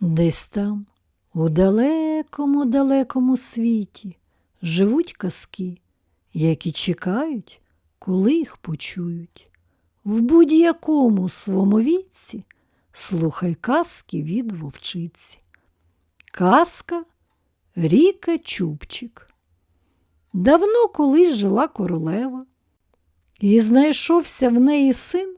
Десь там, у далекому далекому світі, живуть казки, які чекають, коли їх почують. В будь-якому своєму віці слухай казки від вовчиці. Казка Ріка Чубчик. Давно колись жила королева, і знайшовся в неї син,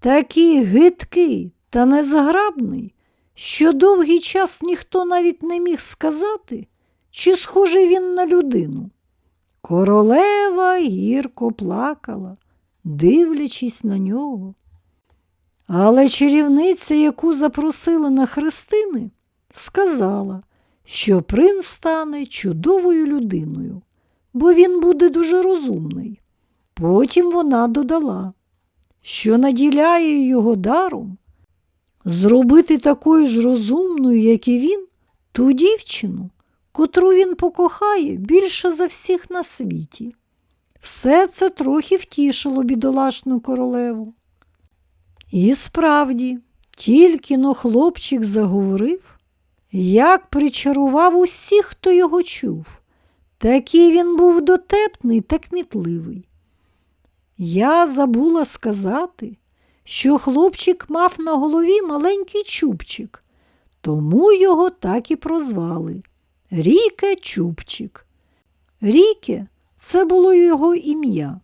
такий гидкий та незграбний, що довгий час ніхто навіть не міг сказати, чи схожий він на людину. Королева гірко плакала, дивлячись на нього. Але чарівниця, яку запросили на хрестини, сказала, що принц стане чудовою людиною, бо він буде дуже розумний. Потім вона додала, що наділяє його даром зробити такою ж розумною, як і він, ту дівчину, котру він покохає більше за всіх на світі. Все це трохи втішило бідолашну королеву. І справді, тільки но хлопчик заговорив, як причарував усіх, хто його чув. Такий він був дотепний та кмітливий. Я забула сказати, що хлопчик мав на голові маленький чубчик, тому його так і прозвали Ріке Чубчик. Ріке це було його ім'я.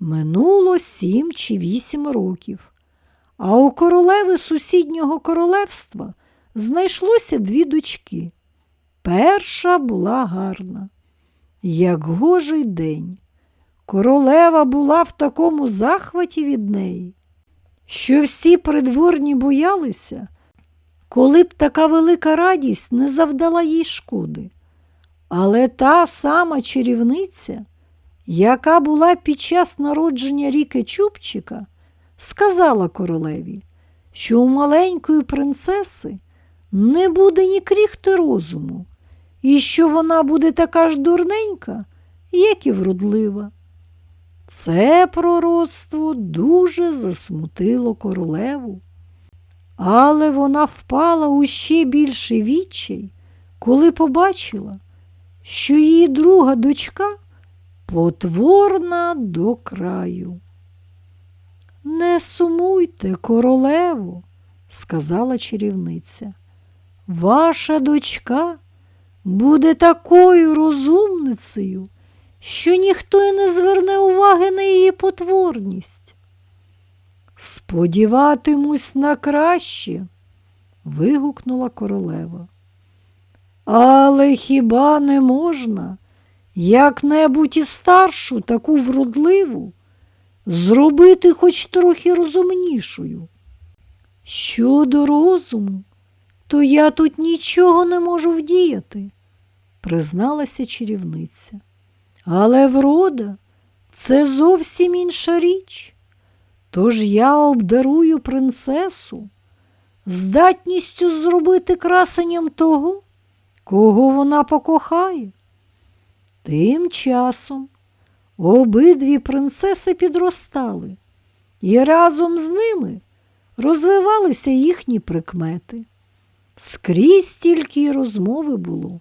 Минуло сім чи вісім років. А у королеви сусіднього королевства знайшлося дві дочки. Перша була гарна, як гожий день. Королева була в такому захваті від неї, що всі придворні боялися, коли б така велика радість не завдала їй шкоди. Але та сама чарівниця, яка була під час народження ріки Чубчика, сказала королеві, що у маленької принцеси не буде ні кріхти розуму, і що вона буде така ж дурненька, як і вродлива. Це пророцтво дуже засмутило королеву, але вона впала у ще більший відчай, коли побачила, що її друга дочка потворна до краю. Не сумуйте, королево, сказала чарівниця. Ваша дочка буде такою розумницею, що ніхто й не зверне уваги на її потворність. Сподіватимусь на краще, вигукнула королева. Але хіба не можна як-небудь і старшу таку вродливу зробити хоч трохи розумнішою? Щодо розуму, то я тут нічого не можу вдіяти, призналася чарівниця. Але врода це зовсім інша річ. Тож я обдарую принцесу здатністю зробити красенням того, кого вона покохає. Тим часом обидві принцеси підростали, і разом з ними розвивалися їхні прикмети. Скрізь тільки й розмови було,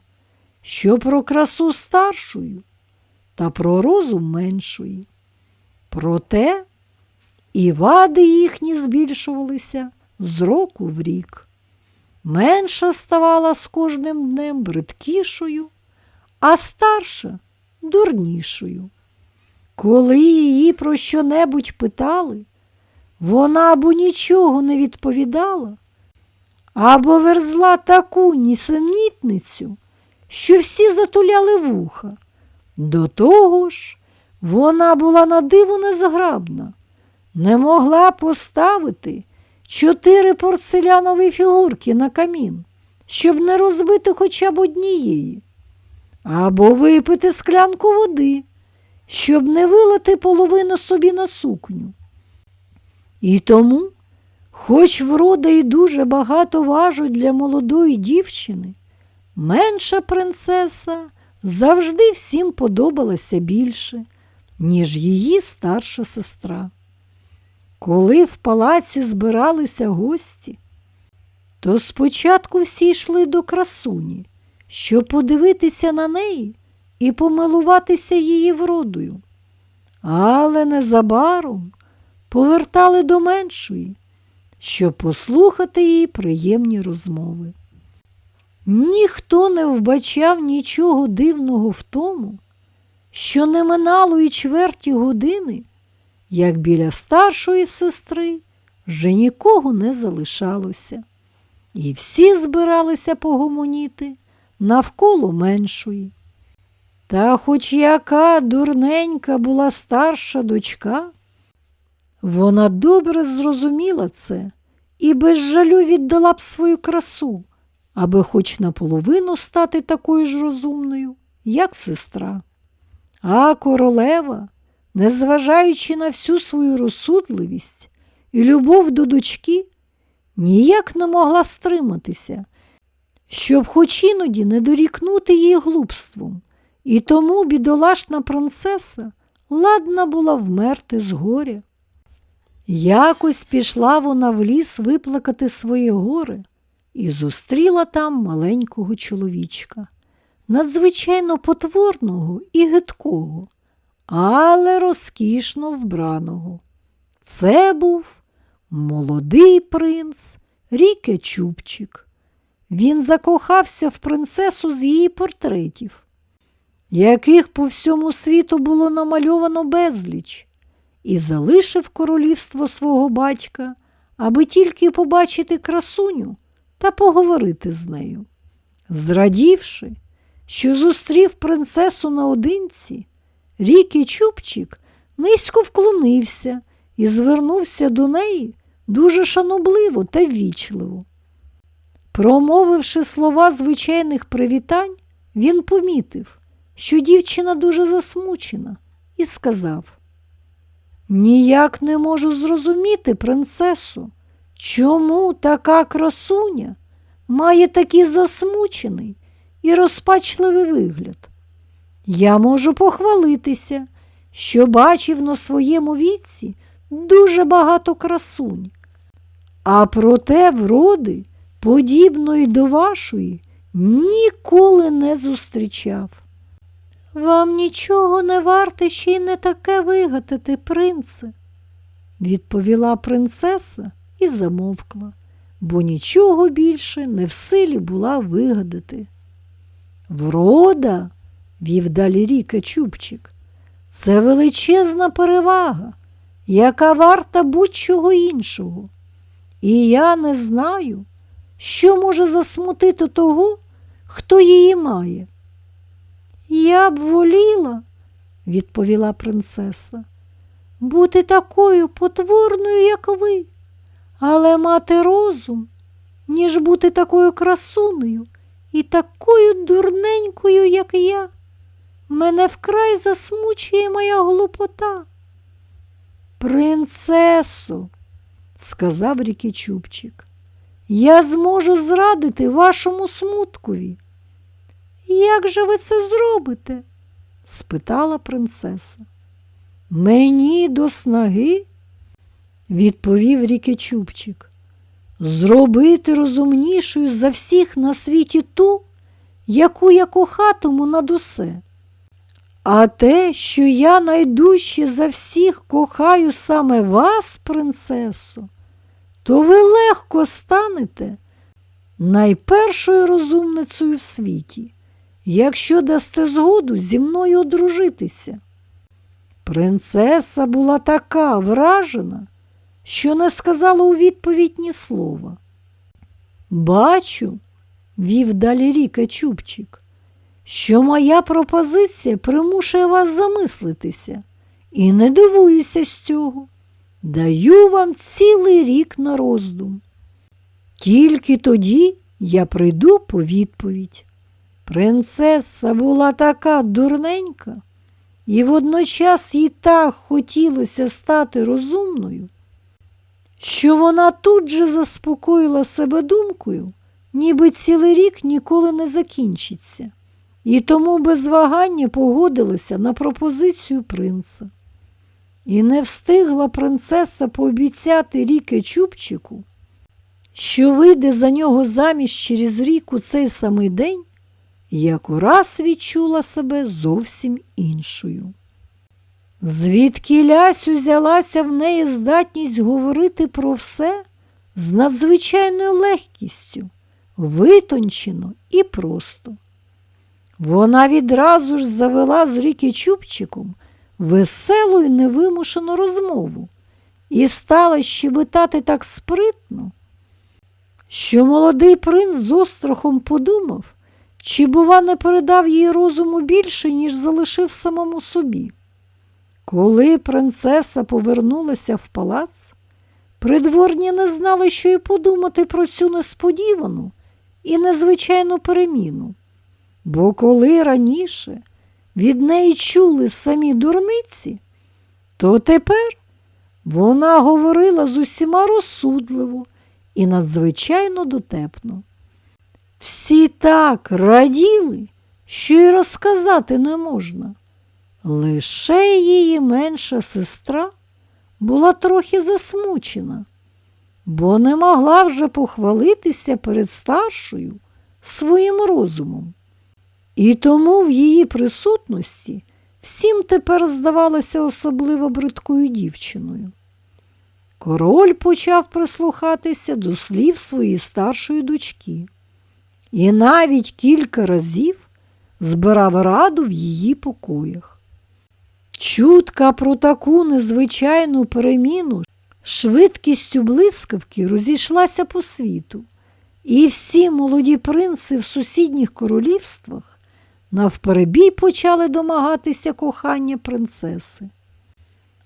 що про красу старшою та про розум меншої. Проте і вади їхні збільшувалися з року в рік. Менша ставала з кожним днем бридкішою, а старша дурнішою. Коли її про що-небудь питали, вона або нічого не відповідала, або верзла таку нісенітницю, що всі затуляли вуха. До того ж, вона була на диву незграбна, не могла поставити чотири порцелянові фігурки на камін, щоб не розбити хоча б однієї, або випити склянку води, щоб не вилити половину собі на сукню. І тому, хоч врода й дуже багато важуть для молодої дівчини, менша принцеса завжди всім подобалася більше, ніж її старша сестра. Коли в палаці збиралися гості, то спочатку всі йшли до красуні, щоб подивитися на неї і помилуватися її вродою. Але незабаром повертали до меншої, щоб послухати її приємні розмови. Ніхто не вбачав нічого дивного в тому, що не минало і чверті години, як біля старшої сестри вже нікого не залишалося, і всі збиралися погомоніти навколо меншої. Та хоч яка дурненька була старша дочка, вона добре зрозуміла це і без жалю віддала б свою красу, аби хоч наполовину стати такою ж розумною, як сестра. А королева, незважаючи на всю свою розсудливість і любов до дочки, ніяк не могла стриматися, щоб хоч іноді не дорікнути їй глупством, і тому бідолашна принцеса ладна була вмерти з горя. Якось пішла вона в ліс виплакати своє горе і зустріла там маленького чоловічка, надзвичайно потворного і гидкого, але розкішно вбраного. Це був молодий принц Ріке Чубчик. Він закохався в принцесу з її портретів, яких по всьому світу було намальовано безліч, і залишив королівство свого батька, аби тільки побачити красуню та поговорити з нею. Зрадівши, що зустрів принцесу наодинці, Рікі Чубчик низько вклонився і звернувся до неї дуже шанобливо та ввічливо. Промовивши слова звичайних привітань, він помітив, що дівчина дуже засмучена, і сказав Ніяк не можу зрозуміти, принцесу, чому така красуня має такий засмучений і розпачливий вигляд. Я можу похвалитися, що бачив на своєму віці дуже багато красунь, а проте вроди, подібної до вашої, ніколи не зустрічав. Вам нічого не варте ще й не таке вигадати, принце, відповіла принцеса і замовкла, бо нічого більше не в силі була вигадати. Врода, вів далі ріка Чубчик, це величезна перевага, яка варта будь-чого іншого. І я не знаю, що може засмутити того, хто її має. Я б воліла, відповіла принцеса, бути такою потворною, як ви, але мати розум, ніж бути такою красунею і такою дурненькою, як я. Мене вкрай засмучує моя глупота. Принцесо, сказав Рікі Чубчик, я зможу зрадити вашому смуткові. Як же ви це зробите? спитала принцеса. Мені до снаги, відповів Рікі Чубчик, зробити розумнішою за всіх на світі ту, яку я кохатиму над усе. А те, що я найдужче за всіх кохаю саме вас, принцесо, то ви легко станете найпершою розумницею в світі, якщо дасте згоду зі мною одружитися. Принцеса була така вражена, що не сказала у відповідь ні слова. Бачу, вів далі Ріка Чубчик, що моя пропозиція примушує вас замислитися, і не дивуюся з цього. Даю вам цілий рік на роздум. Тільки тоді я прийду по відповідь. Принцеса була така дурненька, і водночас їй так хотілося стати розумною, що вона тут же заспокоїла себе думкою, ніби цілий рік ніколи не закінчиться, і тому без вагання погодилася на пропозицію принца. І не встигла принцеса пообіцяти ріки Чубчику, що вийде за нього заміж через рік у цей самий день, як ураз відчула себе зовсім іншою. Звідки лясь узялася в неї здатність говорити про все з надзвичайною легкістю, витончено і просто. Вона відразу ж завела з ріки Чубчиком веселу і невимушену розмову і стала щебетати так спритно, що молодий принц з острахом подумав, чи, бува, не передав їй розуму більше, ніж залишив самому собі. Коли принцеса повернулася в палац, придворні не знали, що й подумати про цю несподівану і незвичайну переміну. Бо коли раніше від неї чули самі дурниці, то тепер вона говорила з усіма розсудливо і надзвичайно дотепно. Всі так раділи, що й розказати не можна. Лише її менша сестра була трохи засмучена, бо не могла вже похвалитися перед старшою своїм розумом. І тому в її присутності всім тепер здавалася особливо бридкою дівчиною. Король почав прислухатися до слів своєї старшої дочки і навіть кілька разів збирав раду в її покоях. Чутка про таку незвичайну переміну швидкістю блискавки розійшлася по світу, і всі молоді принци в сусідніх королівствах навперебій почали домагатися кохання принцеси.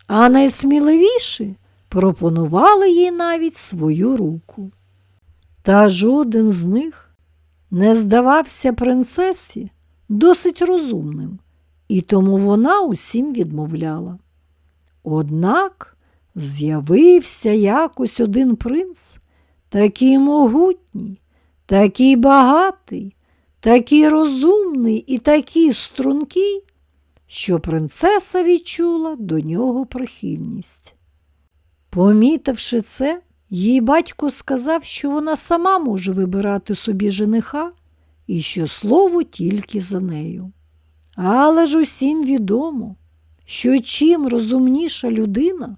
А найсміливіші пропонували їй навіть свою руку. Та жоден з них не здавався принцесі досить розумним, і тому вона усім відмовляла. Однак з'явився якось один принц, такий могутній, такий багатий, такий розумний і такий стрункий, що принцеса відчула до нього прихильність. Помітивши це, їй батько сказав, що вона сама може вибирати собі жениха і що слово тільки за нею. Але ж усім відомо, що чим розумніша людина,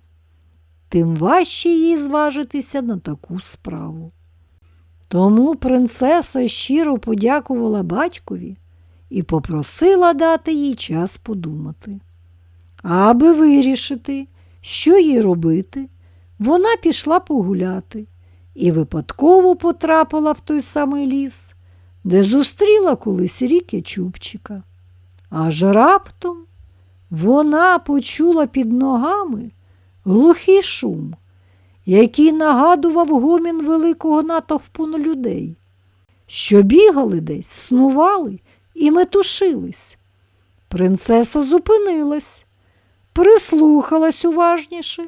тим важче їй зважитися на таку справу. Тому принцеса щиро подякувала батькові і попросила дати їй час подумати. Аби вирішити, що їй робити, вона пішла погуляти і випадково потрапила в той самий ліс, де зустріла колись ріки Чубчика. Аж раптом вона почула під ногами глухий шум, який нагадував гомін великого натовпу на людей, що бігали десь, снували і метушились. Принцеса зупинилась, прислухалась уважніше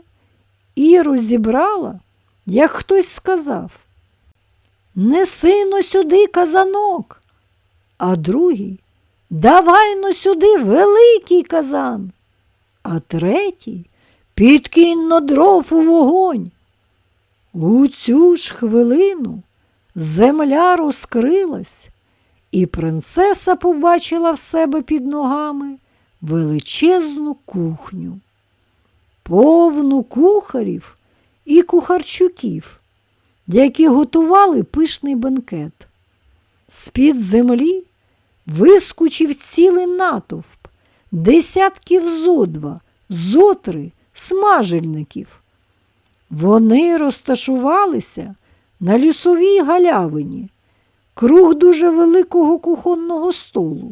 і розібрала, як хтось сказав. Неси но сюди казанок, а другий Давай но сюди великий казан, а третій підкинь но дров у вогонь. У цю ж хвилину земля розкрилась, і принцеса побачила в себе під ногами величезну кухню, повну кухарів і кухарчуків, які готували пишний бенкет. З-під землі вискочив цілий натовп, десятків зо два, зо смажельників. Вони розташувалися на лісовій галявині, круг дуже великого кухонного столу.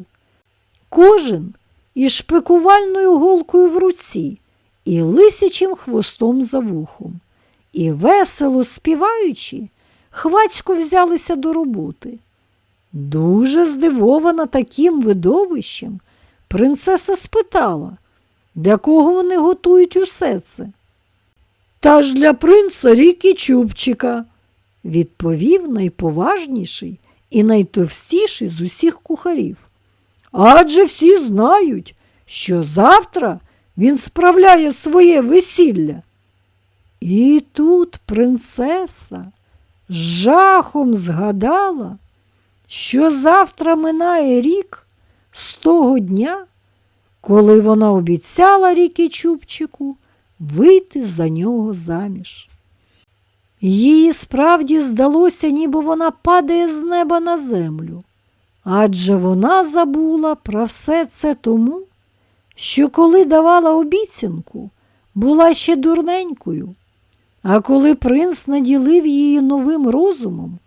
Кожен із шпикувальною голкою в руці і лисячим хвостом за вухом. І весело співаючи, хвацько взялися до роботи. Дуже здивована таким видовищем, принцеса спитала, для кого вони готують усе це. Та ж для принца ріки Чубчика, відповів найповажніший і найтовстіший з усіх кухарів. Адже всі знають, що завтра він справляє своє весілля. І тут принцеса з жахом згадала, що завтра минає рік з того дня, коли вона обіцяла ріки Чубчику вийти за нього заміж. Їй справді здалося, ніби вона падає з неба на землю, адже вона забула про все це тому, що коли давала обіцянку, була ще дурненькою, а коли принц наділив її новим розумом,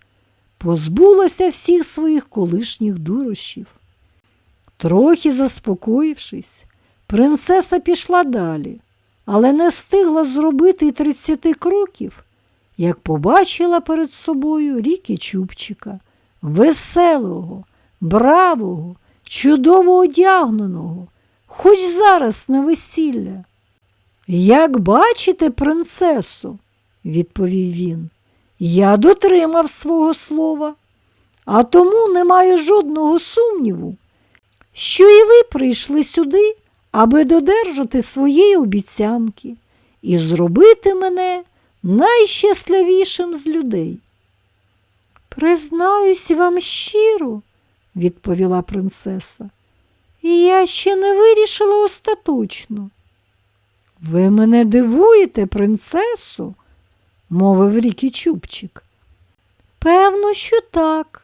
позбулася всіх своїх колишніх дурощів. Трохи заспокоївшись, принцеса пішла далі, але не встигла зробити й тридцяти кроків, як побачила перед собою ріки Чубчика, веселого, бравого, чудово одягненого, хоч зараз на весілля. Як бачите, принцесо, відповів він, я дотримав свого слова, а тому не маю жодного сумніву, що і ви прийшли сюди, аби додержати своєї обіцянки і зробити мене найщасливішим з людей. Признаюсь вам щиро, відповіла принцеса, і я ще не вирішила остаточно. Ви мене дивуєте, принцесо, мовив Рікі Чубчик. Певно, що так.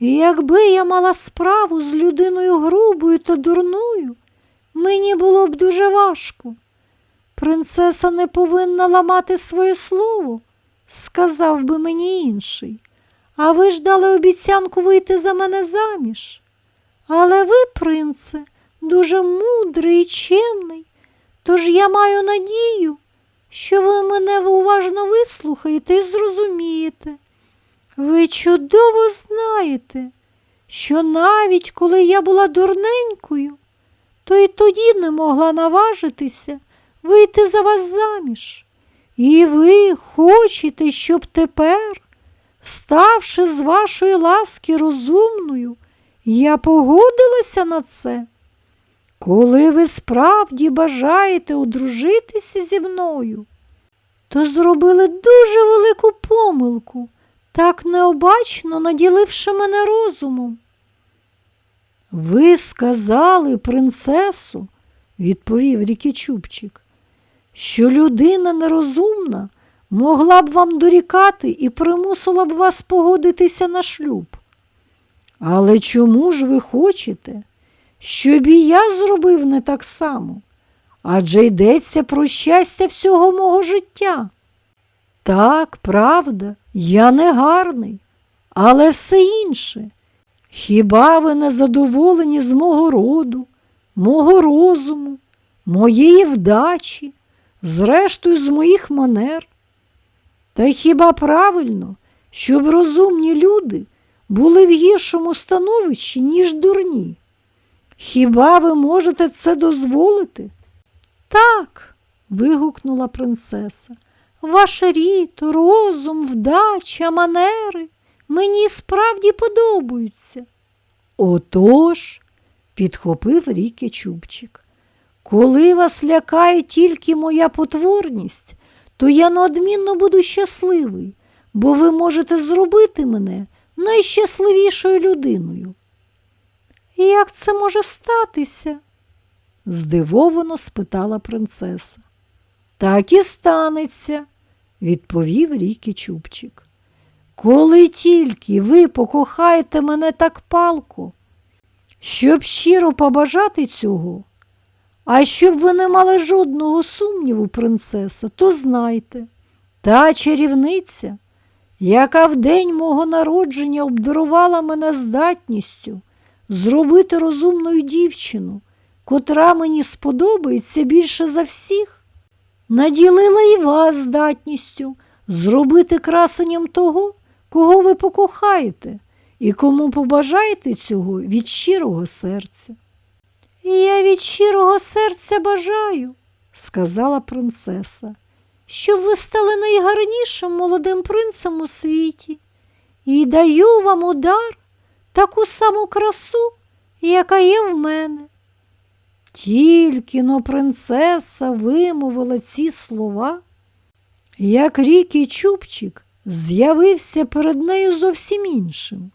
І якби я мала справу з людиною грубою та дурною, мені було б дуже важко. Принцеса не повинна ламати своє слово, сказав би мені інший. А ви ж дали обіцянку вийти за мене заміж. Але ви, принце, дуже мудрий і чемний, тож я маю надію, що ви мене уважно вислухаєте і зрозумієте. Ви чудово знаєте, що навіть коли я була дурненькою, то й тоді не могла наважитися вийти за вас заміж. І ви хочете, щоб тепер, ставши з вашої ласки розумною, я погодилася на це. Коли ви справді бажаєте одружитися зі мною, то зробили дуже велику помилку, так необачно наділивши мене розумом. Ви сказали, принцесу, відповів Рікічубчик, що людина нерозумна могла б вам дорікати і примусила б вас погодитися на шлюб. Але чому ж ви хочете, щоб і я зробив не так само? Адже йдеться про щастя всього мого життя. Так, правда, я не гарний, але все інше. Хіба ви не задоволені з мого роду, мого розуму, моєї вдачі, зрештою з моїх манер? Та хіба правильно, щоб розумні люди були в гіршому становищі, ніж дурні? Хіба ви можете це дозволити? Так, вигукнула принцеса. Ваш рід, розум, вдача, манери мені справді подобаються. Отож, підхопив Ріки Чубчик, коли вас лякає тільки моя потворність, то я неодмінно буду щасливий, бо ви можете зробити мене найщасливішою людиною. Як це може статися? здивовано спитала принцеса. Так і станеться, відповів Рікі Чубчик. Коли тільки ви покохаєте мене так палко, щоб щиро побажати цього, а щоб ви не мали жодного сумніву, принцеса, то знайте, та чарівниця, яка в день мого народження обдарувала мене здатністю зробити розумною дівчину, котра мені сподобається більше за всіх, наділила і вас здатністю зробити красенням того, кого ви покохаєте і кому побажаєте цього від щирого серця. Я від щирого серця бажаю, сказала принцеса, щоб ви стали найгарнішим молодим принцем у світі, і даю вам удар таку саму красу, яка є в мене. Тільки но принцеса вимовила ці слова, як рік і чубчик з'явився перед нею зовсім іншим.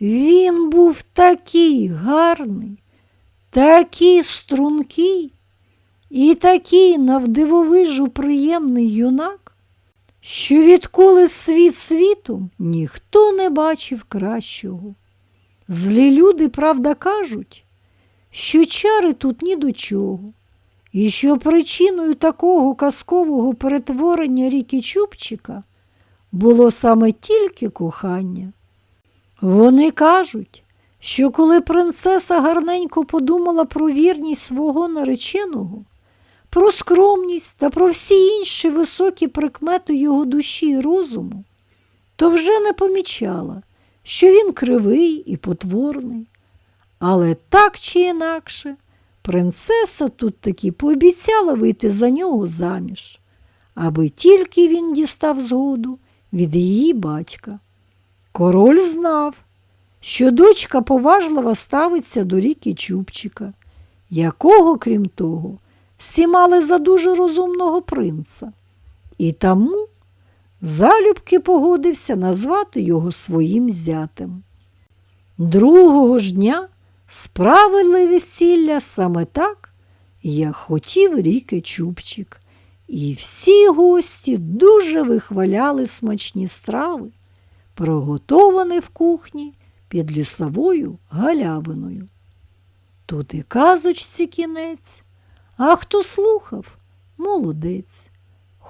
Він був такий гарний, такий стрункий і такий навдивовижу приємний юнак, що відколи світ світом ніхто не бачив кращого. Злі люди, правда, кажуть, що чари тут ні до чого, і що причиною такого казкового перетворення ріки Чубчика було саме тільки кохання. Вони кажуть, що коли принцеса гарненько подумала про вірність свого нареченого, про скромність та про всі інші високі прикмети його душі і розуму, то вже не помічала, що він кривий і потворний. Але так чи інакше, принцеса тут таки пообіцяла вийти за нього заміж, аби тільки він дістав згоду від її батька. Король знав, що дочка поважливо ставиться до ріки Чубчика, якого, крім того, всі мали за дуже розумного принца, і тому залюбки погодився назвати його своїм зятем. Другого ж дня справили весілля саме так, як хотів ріки Чубчик, і всі гості дуже вихваляли смачні страви, приготовані в кухні під лісовою галявиною. Тут і казочці кінець, а хто слухав, молодець.